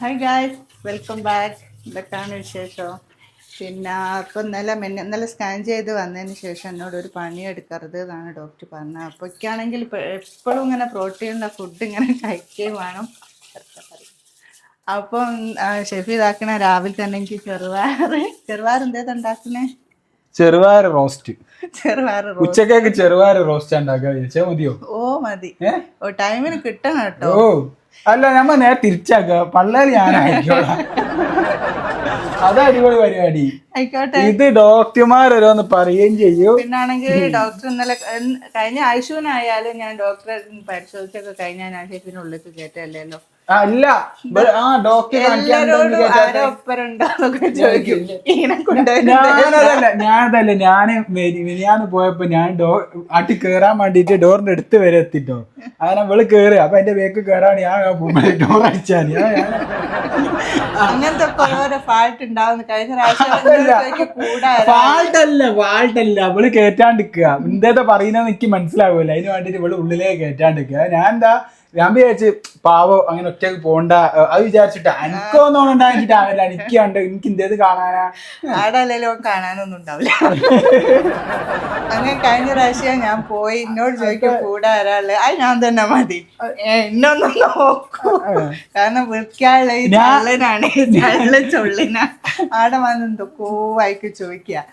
Hi guys welcome back ഇതൊക്കെയാണ് വിശേഷം? പിന്നെ ഇപ്പം ഇന്നലെ മെന്നെ ഇന്നലെ സ്കാൻ ചെയ്ത് വന്നതിന് ശേഷം എന്നോട് ഒരു പണി എടുക്കരുത് എന്നാണ് ഡോക്ടർ പറഞ്ഞത്. അപ്പോഴേക്കാണെങ്കിൽ എപ്പോഴും ഇങ്ങനെ പ്രോട്ടീനുള്ള ഫുഡ് ഇങ്ങനെ കഴിക്കുകയും വേണം. അപ്പം ഷെഫി ഇതാക്കണ രാവിലെ തന്നെ എനിക്ക് ചെറുപയർ ചെറുപയർ എന്തേത് ഉണ്ടാക്കുന്നേ? ചെറുപയർ റോസ്റ്റ് ഉച്ചക്കേക്ക് ചെറുവാര റോസ്റ്റ് ഉണ്ടാക്കാൻ വിചാരിച്ചാ മതിയോ? ഓ മതി. ഓ ടൈമിന് കിട്ടണം കേട്ടോ. ഓ അല്ല നമ്മ നേരെ തിരിച്ചാക്ക പള്ളേൽ ഞാൻ ആയിക്കോളാം. അത് അടിപൊളി പരിപാടി. ആയിക്കോട്ടെ. ഇത് ഡോക്ടർമാർ ഓരോന്ന് പറയുകയും ചെയ്യൂ. പിന്നാണെങ്കിൽ ഡോക്ടർ ഇന്നലെ കഴിഞ്ഞ ആയുഷൂനായാലും ഞാൻ ഡോക്ടറെ പരിശോധിച്ചൊക്കെ കഴിഞ്ഞ ഞാൻ ഷെഫിനുള്ളിലേക്ക് കയറ്റല്ലോ അല്ല ആ ഡോക്ടർ ഞാനതല്ല ഞാനതല്ല ഞാൻ മിനിയാന്ന് പോയപ്പോ ഞാൻ ഡോ അട്ടി കേറാൻ വേണ്ടിട്ട് ഡോറിന്റെ അടുത്ത് വരെ എത്തിട്ടോ. അങ്ങനെ ഇവൾ കേറി. അപ്പൊ എന്റെ ബേക്ക് കേറാൻ ഞാൻ ഡോർ അടിച്ചാൽ അങ്ങനത്തെ ഫാൾട്ട് ഉണ്ടാവുന്ന. കഴിഞ്ഞ പ്രാവശ്യം കൂടാ ഫാൾട്ട് അല്ല ഫാൾട്ട് അല്ല. അവൾ കേറ്റാണ്ടിക്കുക എന്തേതാ പറയുന്നത് എനിക്ക് മനസ്സിലാവൂല. അതിന് വേണ്ടിട്ട് ഇവൾ ഉള്ളിലേ കേറ്റാണ്ടിക്കുക ഞാൻ എന്താ ഞാൻ വിചാരിച്ച് പാവോ അങ്ങനെ ഒറ്റയ്ക്ക് പോണ്ട. അത് വിചാരിച്ചിട്ട് എനിക്കോ ആവില്ല. എനിക്ക് കണ്ട് എനിക്ക് ഇന്ത്യത് കാണാനാ? ആടല്ലോ കാണാനൊന്നും ഉണ്ടാവില്ല. അങ്ങനെ കഴിഞ്ഞ പ്രാവശ്യം ഞാൻ പോയി എന്നോട് ചോദിക്കും കൂടെ ആരാൾ അത് ഞാൻ തന്നെ മതി. എന്നൊന്നും നോക്കൂ. കാരണം വൃത്തിയാളുള്ള ചൊള്ളിനാ ചള്ളനാണ് ചൊള്ളിന. ആടെ വന്ന് എന്തൊക്കെയോ വായിക്ക് ചോദിക്കുക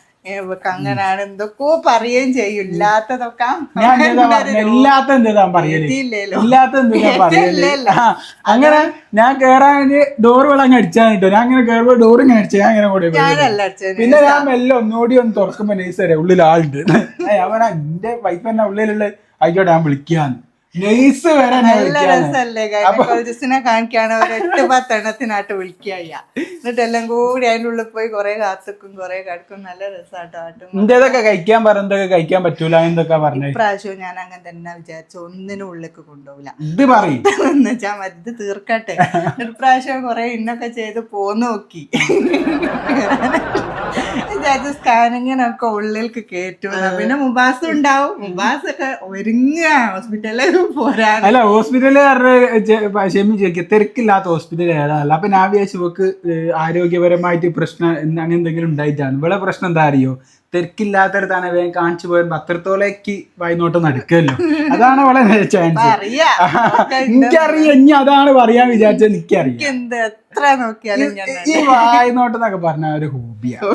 അങ്ങനാണ് എന്തൊക്കെയോ പറയുകയും ചെയ്യും. ഇല്ലാത്തതൊക്കെ ഞാൻ എന്തേതാ പറഞ്ഞ? ഇല്ലാത്ത എന്തേതാ പറയൽ? എത്തിയില്ലല്ലോ. ഇല്ലാത്ത എന്തേതാ പറയൽ? അങ്ങനെ ഞാൻ കേറാൻ ഡോർ അങ്ങ് അടിച്ചാൽ കിട്ടോ. ഞാൻ അങ്ങനെ കയറുമ്പോ ഡോർ ഞാൻ അടിച്ചു ഞാൻ അങ്ങനെ കൂടെ പിന്നെ ഞാൻ മെല്ലെ ഒന്നുകൂടി ഒന്ന് തുറക്കുമ്പോ നൈസ് തരാം ഉള്ളിൽ ആളുണ്ട്. അവന എന്റെ വൈഫ് തന്നെ ഉള്ളിലുള്ള ആയിക്കോട്ടെ ഞാൻ വിളിക്കാന്ന്. നൈസ് വരെ നല്ല. രസമല്ലേ? ഗൈനക്കോളജിസ്റ്റിനെ കാണിക്കാണ് ഒരു എട്ട് പത്തെണ്ണത്തിനായിട്ട് വിളിക്കുക എന്നിട്ട് എല്ലാം കൂടി അതിന്റെ ഉള്ളിൽ പോയി കുറെ കാത്തുക്കും കുറെ കിടക്കും. നല്ല രസമാട്ടോ ആട്ടും ഇന്റേതൊക്കെ കഴിക്കാൻ പറഞ്ഞതൊക്കെ കഴിക്കാൻ പറ്റൂല എന്തൊക്കെ പറഞ്ഞു? ഇപ്രാവശ്യവും ഞാൻ അങ്ങനെ തന്നെ വിചാരിച്ചു ഒന്നിനും ഉള്ളിലേക്ക് കൊണ്ടുപോകില്ല ഇത് പറയും? എന്ന് വെച്ചാൽ ഇത് തീർക്കട്ടെ. ഒരു പ്രാവശ്യം കുറെ ഇന്നൊക്കെ ചെയ്ത് പോന്ന് നോക്കി. വിചാരിച്ചു സ്കാനിങ്ങിനൊക്കെ ഉള്ളിലേക്ക് കയറ്റും പിന്നെ മുബാസ് ഉണ്ടാവും. മുബാസ് ഒക്കെ ഒരുങ്ങ ഹോസ്പിറ്റലിൽ പോരാൻ. അല്ല ചോദിക്കുക തിരക്കില്ലാത്ത ഹോസ്പിറ്റൽ ഏതാണല്ല അപ്പൊ ഞാൻ വിചാരിച്ചു ഇവക്ക് ആരോഗ്യപരമായിട്ട് പ്രശ്നം അങ്ങനെ എന്തെങ്കിലും ഉണ്ടായിട്ടാണ്. ഇവിടെ പ്രശ്നം എന്താ അറിയോ? തിരക്കില്ലാത്തടത്താണ് വേഗം കാണിച്ചു പോയത് അത്രത്തോളേക്ക് വായ്നോട്ടം നടക്കുമല്ലോ അതാണ് വളരെ ചാൻസ് എനിക്കറിയാം. ഇനി അതാണ് പറയാൻ വിചാരിച്ചത്. എനിക്കറിയാം. എത്ര നോക്കിയാലും ഞാൻ ഈ വായ്നോട്ടം എന്നൊക്കെ പറഞ്ഞ ഒരു ഹോബിയാണ്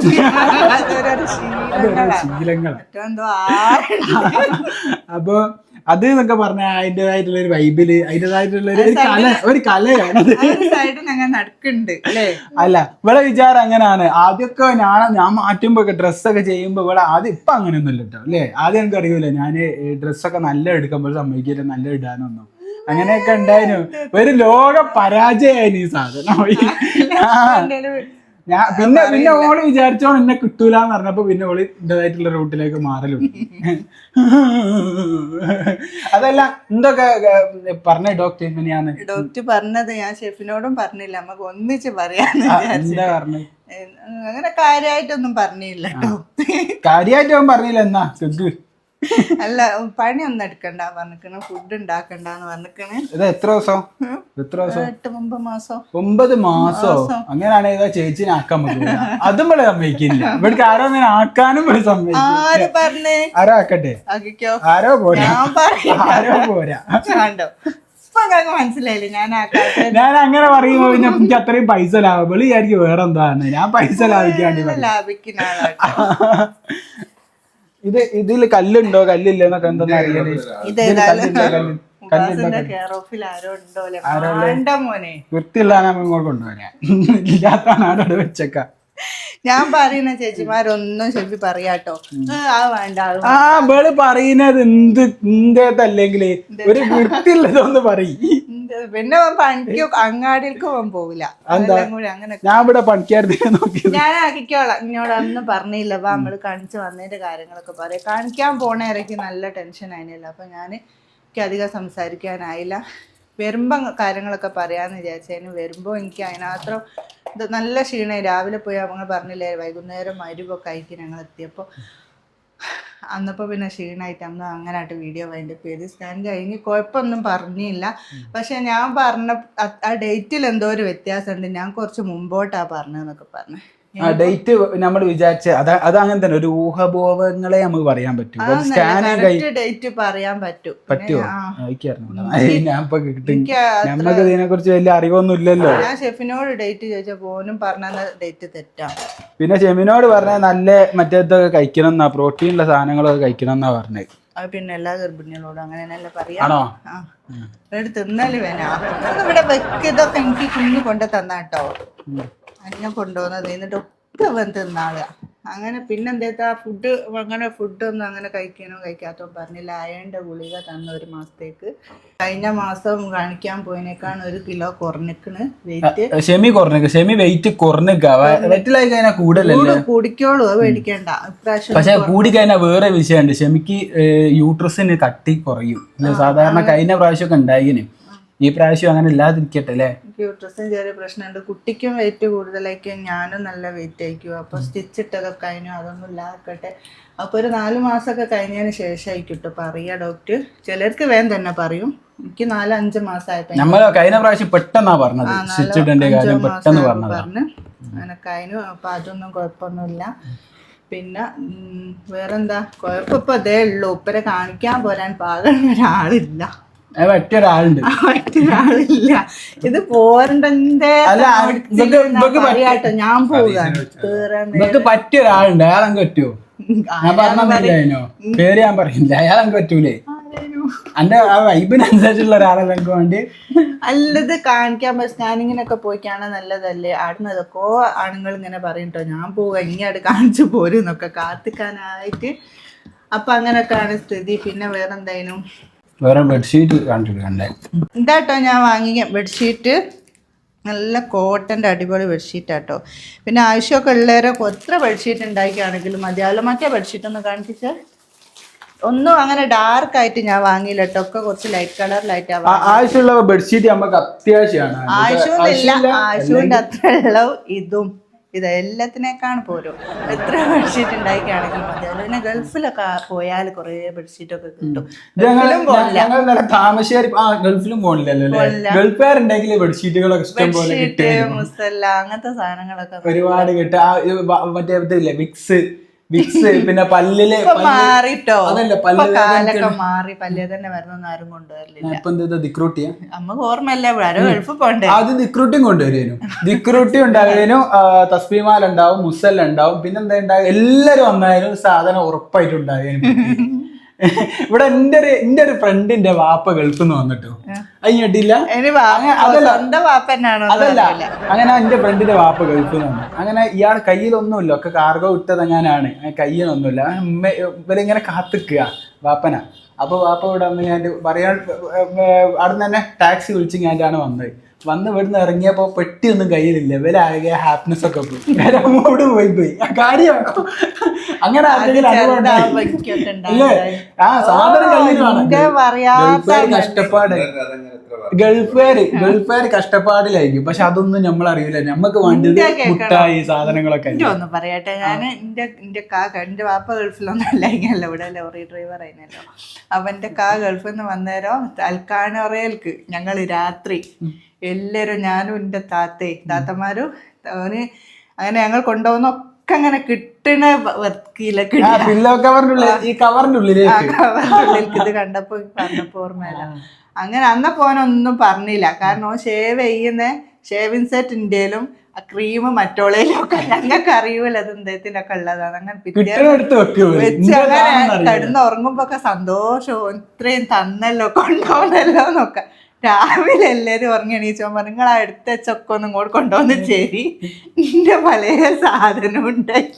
ശീലങ്ങൾ അപ്പൊ അത് എന്നൊക്കെ പറഞ്ഞ അതിന്റെതായിട്ടുള്ള ഒരു വൈബിൽ അതിന്റെതായിട്ടുള്ള ഒരു കല ഒരു കലയാണ്. അല്ലേ? ഇവിടെ വിചാരം അങ്ങനെയാണ് ആദ്യമൊക്കെ ഞാൻ ഞാൻ മാറ്റുമ്പോ ഒക്കെ ഡ്രസ്സൊക്കെ ചെയ്യുമ്പോ ഇവിടെ ആദ്യം ഇപ്പൊ അങ്ങനെയൊന്നും കേട്ടോ അല്ലേ? ആദ്യം എനിക്ക് അറിയൂല ഞാൻ ഡ്രസ്സൊക്കെ നല്ല എടുക്കുമ്പോൾ സമ്മതിക്കില്ല നല്ല ഇടാനൊന്നും. അങ്ങനെയൊക്കെ ഉണ്ടായിരുന്നു. ഒരു ലോക പരാജയമായിരുന്നു ഈ സാധനം. ഞാൻ പിന്നെ പിന്നെ ഓൾ വിചാരിച്ചോ എന്നെ കിട്ടൂല എന്ന് പറഞ്ഞപ്പോ പിന്നെ ഓൾ ഇതായിട്ടുള്ള റൂട്ടിലേക്ക് മാറലുണ്ട് അതല്ല എന്തൊക്കെ പറഞ്ഞ ഡോക്ടർ എങ്ങനെയാണ്? ഡോക്ടർ പറഞ്ഞത് ഞാൻ ഷെഫിനോടും പറഞ്ഞില്ല. നമുക്ക് ഒന്നിച്ച് പറയാന്ന് എന്താ പറഞ്ഞത് അങ്ങനെ കാര്യമായിട്ടൊന്നും പറഞ്ഞില്ല കേട്ടോ കാര്യമായിട്ട് പറഞ്ഞില്ല എന്നാ അല്ല പണിയൊന്നും എടുക്കണ്ട പറഞ്ഞിക്കണ്. ഫുഡ് ഉണ്ടാക്കണ്ടെന്ന് പറഞ്ഞിക്കണ്. ഇത് എത്ര ദിവസം? എത്ര ദിവസം? എട്ട് ഒമ്പത് മാസം. ഒമ്പത് മാസോ? അങ്ങനെയാണെങ്കിൽ ചേച്ചിനെ ആക്കാൻ പറ്റില്ല അതും ഇവിടെ സമ്മതിക്കില്ല. ഇവിടേക്ക് ആരോ അങ്ങനെ ആക്കാനും ഇവിടെ ആര് പറഞ്ഞേ? ആരോ ആക്കട്ടെ? ആക്കിക്കോ. ആരോ പോരാ? ഞാൻ ആരോ പോരാ? കണ്ടോ? ഇപ്പൊ നിങ്ങൾക്ക് മനസ്സിലായില്ലേ? ഞാൻ ആക്കാത്ത ഞാൻ അങ്ങനെ പറയുമ്പോ പിന്നെ എനിക്ക് അത്രയും പൈസ ലാഭം വിളിയായിരിക്കും വേറെന്താണ് വേറെ എന്താണ് ഞാൻ പൈസ ലാഭിക്കാണ്ട് ലാഭിക്കുന്ന ആളാട്ടോ. ഇത് ഇതിൽ കല്ലുണ്ടോ? കല്ലില്ല എന്നൊക്കെ എന്താ അറിയാൻ നമ്മൾ ഇങ്ങോട്ട് കൊണ്ടുവരാൻ ഇല്ലാത്താണ് ആരോട് വെച്ചേക്ക. ഞാൻ പറയുന്ന ചേച്ചിമാരൊന്നും ശരി പറയാട്ടോ. ആ വേണ്ട ആ വേൾ പറയുന്നത് എന്ത് എന്തേതല്ലെങ്കിൽ ഒരു വൃത്തിയുള്ളതൊന്ന് പറയും. പിന്നെ പണിക്ക് അങ്ങാടിയിലേക്ക് പോകാൻ പോവില്ല. അങ്ങനെ ഞാൻ ഇവിടെ പണിക്കാരുടെ ഞാൻ ആക്കിക്കോളാം. ഇങ്ങോട് അന്ന് പറഞ്ഞില്ല. അപ്പൊ നമ്മൾ കാണിച്ചു വന്നതിന്റെ കാര്യങ്ങളൊക്കെ പറയാം. കാണിക്കാൻ പോണ ഇറക്കി നല്ല ടെൻഷൻ ആയിരുന്നില്ല അപ്പൊ ഞാൻ എനിക്ക് അധികം സംസാരിക്കാനായില്ല. വരുമ്പോ കാര്യങ്ങളൊക്കെ പറയാന്ന് വിചാരിച്ചതിന് വരുമ്പോ എനിക്ക് അതിനകത്രം നല്ല ക്ഷീണമായി രാവിലെ പോയി നമ്മൾ പറഞ്ഞില്ലേ വൈകുന്നേരം മരുവൊക്കെ ആയിക്ക് ഞങ്ങൾ എത്തിയപ്പോൾ. അന്നപ്പോൾ പിന്നെ ക്ഷീണമായിട്ട് അന്ന് അങ്ങനായിട്ട് വീഡിയോ വൈൻഡ് അപ്പ് ചെയ്ത് സ്കാൻ കഴിഞ്ഞ് കുഴപ്പമൊന്നും പറഞ്ഞില്ല. പക്ഷെ ഞാൻ പറഞ്ഞ ആ ഡേറ്റിൽ എന്തോ ഒരു വ്യത്യാസമുണ്ട്. ഞാൻ കുറച്ച് മുമ്പോട്ടാണ് പറഞ്ഞതെന്നൊക്കെ പറഞ്ഞു. ആ ഡേറ്റ് നമ്മൾ വിചാരിച്ച അതാ അത് അങ്ങനെ തന്നെ ഒരു ഊഹബോധങ്ങളെ നമുക്ക് പറയാൻ പറ്റും. സ്കാൻ ഡേറ്റ് പറയാൻ പറ്റും. പറ്റുമോ ഞാൻ ഇപ്പൊ കിട്ടും. നമുക്ക് ഇതിനെ കുറിച്ച് വലിയ അറിവൊന്നും ഇല്ലല്ലോ. ഞാൻ ഷെഫിനോട് ഡേറ്റ് ചോദിച്ചാൽ പോലും പറഞ്ഞ ഡേറ്റ് തെറ്റാണ് പിന്നെ ഷെമിനോട് പറഞ്ഞ നല്ല മറ്റേതൊക്കെ കഴിക്കണം എന്നാ പ്രോട്ടീനുള്ള സാധനങ്ങളൊക്കെ കഴിക്കണം എന്നാ പറഞ്ഞത്. അത് പിന്നെ എല്ലാ ഗർഭിണികളോടും അങ്ങനെയല്ലേ പറയാ. പറയാണോ വേണം തിന്നാൽ വേന ഇവിടെ വെക്ക് ഇതൊക്കെ എനിക്ക് കുഞ്ഞു കൊണ്ട് തന്നാട്ടോ അന്നെ കൊണ്ടുവന്ന് എന്നിട്ട് ഒക്കെ വന്ന് തിന്നാളുക അങ്ങനെ പിന്നെന്തേത്താ ഫുഡ് അങ്ങനെ ഫുഡൊന്നും അങ്ങനെ കഴിക്കാനോ കഴിക്കാത്തോ പറഞ്ഞില്ല. അയണിന്റെ ഗുളിക തന്ന ഒരു മാസത്തേക്ക്. കഴിഞ്ഞ മാസം കാണിക്കാൻ പോയതിനേക്കാണ് ഒരു കിലോ കുറഞ്ഞിക്കണ് വെയിറ്റ് ഷെമി കുറഞ്ഞേക്ക് ഷെമി വെയിറ്റ് കുറഞ്ഞേക്ക. വെറ്റിലായി കഴിഞ്ഞാൽ കൂടുതലല്ലേ കുടിക്കോളൂ മേടിക്കണ്ട. ഇപ്രാവശ്യം പക്ഷെ കൂടി കഴിഞ്ഞാൽ വേറെ വിഷയമുണ്ട്. ഷെമിക്ക് യൂട്രസിന് കട്ടി കുറയും. സാധാരണ കഴിഞ്ഞ പ്രാവശ്യമൊക്കെ ഉണ്ടായിന്. ഈ പ്രാവശ്യം അങ്ങനെ ഇല്ലാതിരിക്കട്ടെ അല്ലേ? യൂട്രസിന് ചെറിയ പ്രശ്നമുണ്ട്. കുട്ടിക്കും വെയിറ്റ് കൂടുതലായിരിക്കും. ഞാനും നല്ല വെയിറ്റ് ആയിരിക്കും. അപ്പൊ സ്റ്റിച്ച് ഇട്ടതൊക്കെ കഴിഞ്ഞു. അതൊന്നും ഇല്ലാക്കട്ടെ അപ്പൊ ഒരു നാല് മാസമൊക്കെ കഴിഞ്ഞതിന് ശേഷമായിരിക്കും കേട്ടോ പറയാ ഡോക്ടർ ചിലർക്ക് വേഗം തന്നെ പറയും. എനിക്ക് നാല് അഞ്ച് മാസമായപ്പോ നമ്മൾ കഴിഞ്ഞ പ്രാവശ്യം പെട്ടെന്നാ പറഞ്ഞത്. സ്റ്റിച്ച് ഇടേണ്ട കാര്യം പെട്ടെന്ന് പറഞ്ഞു. അങ്ങനെ കഴിഞ്ഞു. അപ്പൊ അതൊന്നും കുഴപ്പമൊന്നുമില്ല. പിന്നെ വേറെന്താ? കുഴപ്പം ഇപ്പൊ അതേ ഉള്ളൂ. ഉപ്പരെ കാണിക്കാൻ പോരാൻ പാകം ഒരാളില്ല. മറ്റൊരാളില്ല. ഇത് പോരണ്ടേ അല്ല, ഇതൊക്കെ- ഇതൊക്കെ പറയാട്ടോ ഞാൻ ഇതൊക്കെ പറ്റിയ ഒരാളുണ്ട് അയാൾ അങ്ങ് പറ്റുമോ ഞാൻ പറഞ്ഞില്ലായിനോ പേര് ഞാൻ പറയില്ല അയാൾ അങ്ങ് പറ്റൂലേ? എന്റെ ആ വൈബിനനുസരിച്ചുള്ള ഒരാളല്ല എനിക്ക് വേണ്ടി അല്ലത് കാണിക്കാൻ പറ്റും സ്കാനിങ്ങിനൊക്കെ പോയിക്കാണ് നല്ലതല്ലേ? ആടുന്ന് ആണുങ്ങൾ ഇങ്ങനെ പറയട്ടോ ഞാൻ പോവാ ഇങ്ങോട്ട് കാണിച്ചു പോരുന്നൊക്കെ കാത്തിക്കാനായിട്ട്. അപ്പൊ അങ്ങനൊക്കെയാണ് സ്ഥിതി. പിന്നെ വേറെന്തായാലും വേറെ ബെഡ്ഷീറ്റ് കണ്ടിട്ടുണ്ടേ ഇതാട്ടോ ഞാൻ വാങ്ങിയ ബെഡ്ഷീറ്റ് നല്ല കോട്ടന്റെ അടിപൊളി ബെഡ്ഷീറ്റാട്ടോ പിന്നെ ആവശ്യമൊക്കെ ഉള്ളവരെ എത്ര ബെഡ്ഷീറ്റ് ഉണ്ടാക്കിയാണെങ്കിലും മതിയാവില്ല മറ്റേ ബെഡ്ഷീറ്റ് ഒന്ന് കാണിച്ചേ. ഒന്നും അങ്ങനെ ഡാർക്ക് ആയിട്ട് ഞാൻ വാങ്ങിയില്ല കേട്ടോ ഒക്കെ കുറച്ച് ലൈറ്റ് കളറിലായിട്ടാണ് ആവശ്യമുള്ള ബെഡ്ഷീറ്റ് നമുക്ക് അത്യാവശ്യമാണ്. ആവശ്യമൊന്നുമില്ല ആവശ്യമുണ്ട് അത്ര ഉള്ളൂ. ഇതും. ഇത് എല്ലാത്തിനേക്കാണ് പോരും. എത്ര ബെഡ്ഷീറ്റ് ഉണ്ടാക്കിയാണെങ്കിലും അതുപോലെ പിന്നെ ഗൾഫിലൊക്കെ പോയാൽ കുറേ ബെഡ്ഷീറ്റ് ഒക്കെ കിട്ടും താമശ്ശേരി ഗൾഫിലും പോകണില്ലല്ലോ ഗൾഫുകാരുണ്ടെങ്കിൽ ബെഡ്ഷീറ്റുകളൊക്കെ ഇഷ്ടം പോലെ മുസല്ല അങ്ങനത്തെ സാധനങ്ങളൊക്കെ ഒരുപാട് കിട്ടും. മറ്റേ ഇതില്ലേ വിക്സ് വിക്സ് പിന്നെ പല്ലിൽ മാറിട്ടോ. അതല്ല പല്ലൊക്കെ കാലൊക്കെ മാറി. പല്ല് തന്നെ വരുന്നൊന്നും ആരും കൊണ്ടുവരില്ല. ഇപ്പൊ എന്താ ദിക്രൂട്ടിയാ? ആരോ ഗൾഫ് പോണ്ടേ? ആദ്യം ദിക്രൂട്ടിയും കൊണ്ടുവരുന്നു ദിക്രൂട്ടി ഉണ്ടാകുന്നു തസ്ബിമാൽ ഉണ്ടാവും മുസല്ല ഉണ്ടാവും പിന്നെന്താ ഉണ്ടാകും എല്ലാരും വന്നാലും സാധനം ഉറപ്പായിട്ട് ഉണ്ടാകും ഇവിടെ എന്റെ ഒരു എന്റെ ഒരു ഫ്രണ്ടിന്റെ വാപ്പ ഗൾഫിൽ നിന്ന് വന്നിട്ടോ അതല്ല. അങ്ങനെ എന്റെ ഫ്രണ്ടിന്റെ വാപ്പ ഗൾഫിൽ നിന്ന് അങ്ങനെ ഇയാൾ കയ്യിലൊന്നുമില്ല. ഒക്കെ കാർഗോ ഇട്ടത് ഞാനാണ്. കയ്യിലൊന്നുമില്ല. ഇവരിങ്ങനെ കാത്തിക്കുക വാപ്പന. അപ്പൊ വാപ്പ ഇവിടെ വന്ന് ഞാൻ പറയാൻ അവിടെ നിന്ന് തന്നെ ടാക്സി വിളിച്ച് ഞാനാണ് വന്നത്. വന്ന് ഇവിടുന്ന് ഇറങ്ങിയപ്പോ പെട്ടിയൊന്നും കയ്യിലില്ല. ഇവരാകെ ഹാപ്പിനെസ് ഒക്കെ പോയി. ഇവരെ മൂഡ് പോയി പോയി. ആ കാര്യമാണോ അങ്ങനെ? ആ സാധനം കയ്യിലാണ്. കഷ്ടപ്പാട്. ഗൾഫുകാര് ഗൾഫുകാര് കഷ്ടപ്പാടിലായിരിക്കും. പക്ഷെ അതൊന്നും നമ്മൾ അറിയില്ല നമ്മക്ക് വേണ്ടത് മുട്ടായി സാധനങ്ങളൊക്കെ എന്റെ ഒന്ന് പറയട്ടെ. ഞാൻ എന്റെ എന്റെ കാ എന്റെ വാപ്പ ഗൾഫിലൊന്നും അല്ല ഇങ്ങനല്ല ഇവിടെ ലോറി ഡ്രൈവർ ആയിരുന്നല്ലോ. അപ്പൊ എന്റെ കാ ഗൾഫിൽ നിന്ന് വന്നേരം തൽക്കാനൊറയൽക്ക് ഞങ്ങൾ രാത്രി എല്ലാരും ഞാനും എന്റെ താത്തേ താത്തമാരും അവന് അങ്ങനെ ഞങ്ങൾ കൊണ്ടുപോകുന്ന ഒക്കെ അങ്ങനെ കിട്ടണ കവറിന്റെ ഉള്ളിൽ ഈ കവറിനുള്ളിൽ ഉള്ളിലേക്ക്. ഇത് കണ്ടപ്പോ പറഞ്ഞപ്പോ ഓർമ്മയില്ല. അങ്ങനെ അന്ന പോനൊന്നും പറഞ്ഞില്ല. കാരണം ഓൻ ഷേവ് ചെയ്യുന്ന ഷേവിങ് സെറ്റ് ഇന്ത്യയിലും ആ ക്രീം മറ്റോളയിലും ഒക്കെ ഞങ്ങൾക്ക് അറിയൂല അത് എന്തേത്തിനൊക്കെ ഉള്ളതാണ് അങ്ങനെ വെച്ച് അങ്ങനെ കിടന്ന് ഉറങ്ങുമ്പോ ഒക്കെ സന്തോഷവും ഇത്രയും തന്നല്ലോ കൊണ്ടുപോകണല്ലോ എന്നൊക്കെ. രാവിലെ എല്ലാരും ഉറങ്ങി എണീച്ചോ നിങ്ങൾ അടുത്ത ചൊക്കൊന്നും ഇങ്ങോട്ട് കൊണ്ടുവന്ന് ശരി എന്റെ പല സാധനം ഉണ്ടായി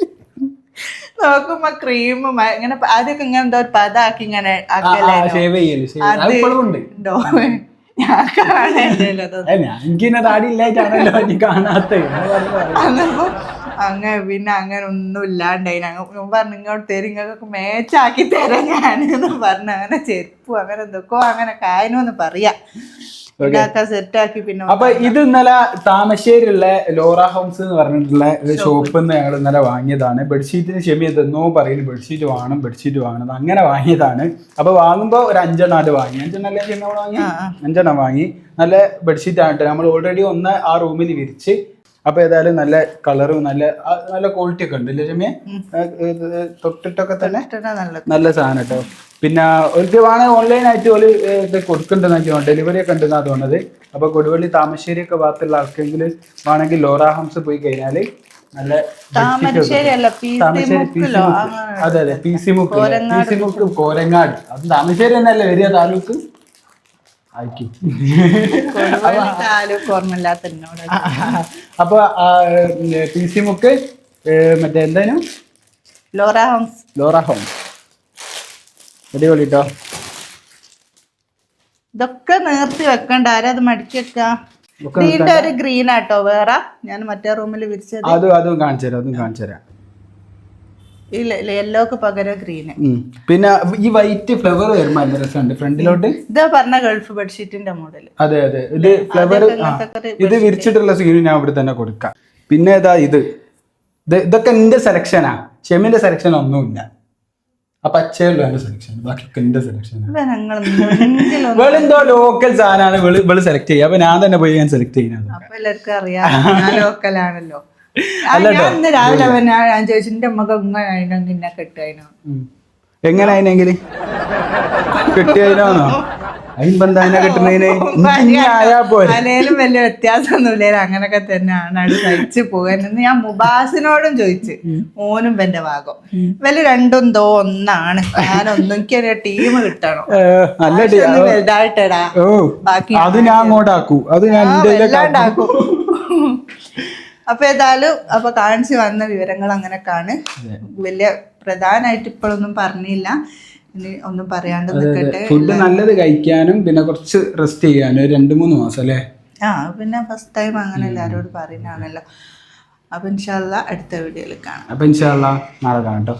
നോക്കുമ്പോ ക്രീമും ഇങ്ങനെ ആദ്യമൊക്കെ ഇങ്ങനെ എന്തോ പതാക്കി ഇങ്ങനെ അങ്ങനെ പിന്നെ അങ്ങനെ ഒന്നും ഇല്ലാണ്ടായി ഞങ്ങൾ പറഞ്ഞു ഇങ്ങോട്ട് തരും ഇങ്ങൾക്കൊക്കെ മേച്ചാക്കി തരാം ഞാനെന്ന് പറഞ്ഞു അങ്ങനെ ചെരുപ്പും അങ്ങനെ എന്തൊക്കെയോ അങ്ങനെ കായനോന്ന് പറയാ. അപ്പൊ ഇത് ഇന്നലെ താമശ്ശേരിയുള്ള ലോറ ഹോംസ് എന്ന് പറഞ്ഞിട്ടുള്ള ഒരു ഷോപ്പിൽ നിന്ന് ഞങ്ങൾ ഇന്നലെ വാങ്ങിയതാണ്. ബെഡ്ഷീറ്റിന് ക്ഷമി ഇതെന്നോ പറയുന്നു ബെഡ്ഷീറ്റ് വാങ്ങണം ബെഡ്ഷീറ്റ് വാങ്ങണം അങ്ങനെ വാങ്ങിയതാണ്. അപ്പൊ വാങ്ങുമ്പോ ഒരു അഞ്ചെണ്ണം ആയിട്ട് വാങ്ങി. അഞ്ചെണ്ണം അല്ലെങ്കിൽ വാങ്ങി? അഞ്ചെണ്ണം വാങ്ങി. നല്ല ബെഡ്ഷീറ്റ് ആണ് നമ്മൾ ഓൾറെഡി ഒന്ന് ആ റൂമിൽ വിരിച്ച് അപ്പൊ ഏതായാലും നല്ല കളറും നല്ല നല്ല ക്വാളിറ്റി ഒക്കെ ഉണ്ട് ക്ഷമയെ തൊട്ടിട്ടൊക്കെ തന്നെ? നല്ല സാധനം കേട്ടോ പിന്നെ ഒരു വേണേൽ ഓൺലൈൻ ആയിട്ട് ഒരു ഇത് കൊടുക്കുന്നുണ്ടെന്ന് ഡെലിവറി ഒക്കെ ഉണ്ടെന്നാ തോന്നുന്നത്. അപ്പൊ കൊടുവള്ളി താമശ്ശേരി ഒക്കെ ഭാഗത്തുള്ള ആർക്കെങ്കിൽ വേണമെങ്കിൽ ലോറ ഹംസ് പോയി കഴിഞ്ഞാൽ നല്ല താമശ്ശേരി അതെ അതെ പി സി മുക്ക് പി സി മുക്ക് കോരങ്ങാട്. അത് താമശ്ശേരി തന്നെയല്ലേ വരിക താലൂക്ക് ആയിരിക്കും കൊടുവള്ളി താലൂക്ക് ഓർമ്മയില്ലാത്ത എന്നോട് അപ്പൊ പി സി മുക്ക് മറ്റേ എന്തായാലും ലോറ ഹോംസ്. Lora Holmes. അടിപൊളി കേട്ടോ ഇതൊക്കെ നേർത്തി വെക്കണ്ട. ആരും അത് മടക്കി വെക്കാ? ഇതിന്റെ ഒരു ഗ്രീൻ ആട്ടോ വേറെ. ഞാൻ മറ്റേ റൂമിൽ വിരിച്ചത്. അതും അതും കാണിച്ചു തരാം അതും കാണിച്ചു തരാം ഇല്ല യെല്ലോക്ക് പകരം ഗ്രീന് പിന്നെ ഈ വൈറ്റ് ഫ്ലവർ വരുമ്പോ നല്ല രസമുണ്ട്? ഫ്രണ്ടിലോട്ട്? ഇതാ പറഞ്ഞ ഗൾഫ് ബെഡ്ഷീറ്റിന്റെ മോഡൽ അതെ അതെ. ഇത് ഫ്ലവർ ഇത് വിരിച്ചിട്ടുള്ള സീന് ഞാൻ ഇവിടെ തന്നെ കൊടുക്കാം. പിന്നെ ഇതാ ഇത്. ഇത് ഇതൊക്കെ എന്റെ സെലക്ഷനാ ഷെമിന്റെ സെലക്ഷൻ ഒന്നുമില്ല. ആ പച്ചയുള്ള എന്റെ സെലക്ഷൻ ബാക്കിയൊക്കെ എന്റെ സെലക്ഷൻ വെളെന്തോ ലോക്കൽ സാധനമാണ് വെൾ വെൾ സെലക്ട് ചെയ്യുക. അപ്പൊ ഞാൻ തന്നെ പോയി ഞാൻ സെലക്ട് ചെയ്യുന്നത്. അപ്പൊ എല്ലാവർക്കും അറിയാം. ലോക്കലാണല്ലോ രാവിലെ ഞാൻ ഞാൻ ചോദിച്ചു എന്റെ അമ്മയ്ക്ക് ഇങ്ങനെ അതിനെ എങ്ങനെ അതിനെങ്കിൽ കിട്ടിയതിനോന്നോ അതിനെന്താ അതിനെ കിട്ടുന്നതിന്? ഇനി ആയാ പോരെ. അല്ലേലും വലിയ വ്യത്യാസമൊന്നുമില്ല. അങ്ങനൊക്കെ തന്നെയാണ് അത് കഴിച്ചു പോകാനെന്ന് ഞാൻ മുബാസിനോടും ചോദിച്ച് മോനും എന്റെ ഭാഗം. വല്ല രണ്ടും ദോ ഒന്നാണ്. ഞാനൊന്നും എനിക്ക് ടീം കിട്ടണം. വലുതായിട്ടടാ. ബാക്കി അത് ഞാൻ അങ്ങോട്ടാക്കൂ. അത് ഞാൻ അപ്പൊ ഏതായാലും അപ്പൊ കാണിച്ചു വന്ന വിവരങ്ങൾ അങ്ങനെയൊക്കെയാണ്. വലിയ പ്രധാനമായിട്ട് ഇപ്പോഴൊന്നും പറഞ്ഞില്ല. ഇനി ഒന്നും പറയാണ്ട് നിൽക്കട്ടെ. ഫുഡ് നല്ലത് കഴിക്കാനും പിന്നെ കുറച്ച് റെസ്റ്റ് ചെയ്യാനും രണ്ട് മൂന്ന് മാസം അല്ലേ? ആ പിന്നെ ഫസ്റ്റ് ടൈം അങ്ങനെ എല്ലാരോടും പറയുന്നതാണല്ലോ. അപ്പൊ ഇൻഷാല്ല അടുത്ത വീഡിയോയിൽ കാണാം. അപ്പൊ ഇൻഷാല്ല നാളെ കാണാം കേട്ടോ